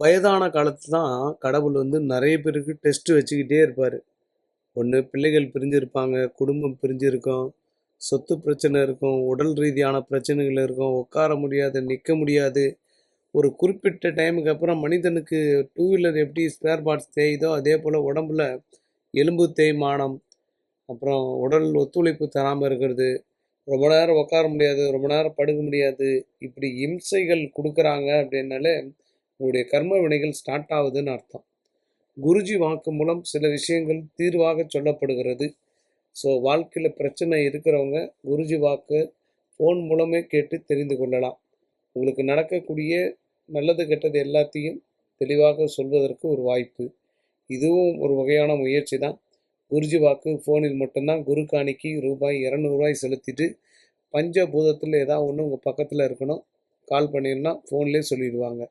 வயதான காலத்து தான் கடவுள் வந்து நிறைய பேருக்கு டெஸ்ட் வச்சுக்கிட்டே இருப்பார். ஒன்று பிள்ளைகள் பிரிஞ்சிருப்பாங்க குடும்பம் பிரிஞ்சிருக்கும் சொத்து பிரச்சனை இருக்கும் உடல் ரீதியான பிரச்சனைகள் இருக்கும் உட்கார முடியாது நிற்க முடியாது. ஒரு குறிப்பிட்ட டைமுக்கு அப்புறம் மனிதனுக்கு டூ வீலர் எப்படி ஸ்பேர் பார்ட்ஸ் தேயுதோ அதே போல் உடம்புல எலும்பு தேய்மானம் அப்புறம் உடல் ஒத்துழைப்பு தராமல் இருக்கிறது. ரொம்ப நேரம் உட்கார முடியாது ரொம்ப நேரம் படுக்க முடியாது. இப்படி இம்சைகள் கொடுக்குறாங்க அப்படின்னாலே உங்களுடைய கர்ம வினைகள் ஸ்டார்ட் ஆகுதுன்னு அர்த்தம். குருஜி வாக்கு மூலம் சில விஷயங்கள் தீர்வாக சொல்லப்படுகிறது. ஸோ வாழ்க்கையில் பிரச்சனை இருக்கிறவங்க குருஜி வாக்கு ஃபோன் மூலமே கேட்டு தெரிந்து கொள்ளலாம். உங்களுக்கு நடக்கக்கூடிய நல்லது கெட்டது எல்லாத்தையும் தெளிவாக சொல்வதற்கு ஒரு வாய்ப்பு. இதுவும் ஒரு வகையான முயற்சி தான். குருஜி வாக்கு ஃபோனில் மட்டும்தான் குரு காணிக்கு ரூபாய் இரநூறுவாய் செலுத்திட்டு பஞ்சபூதத்தில் ஏதாவது ஒன்று உங்கள் பக்கத்தில் இருக்கணும். கால் பண்ணியிருந்தால் ஃபோன்லேயே சொல்லிடுவாங்க.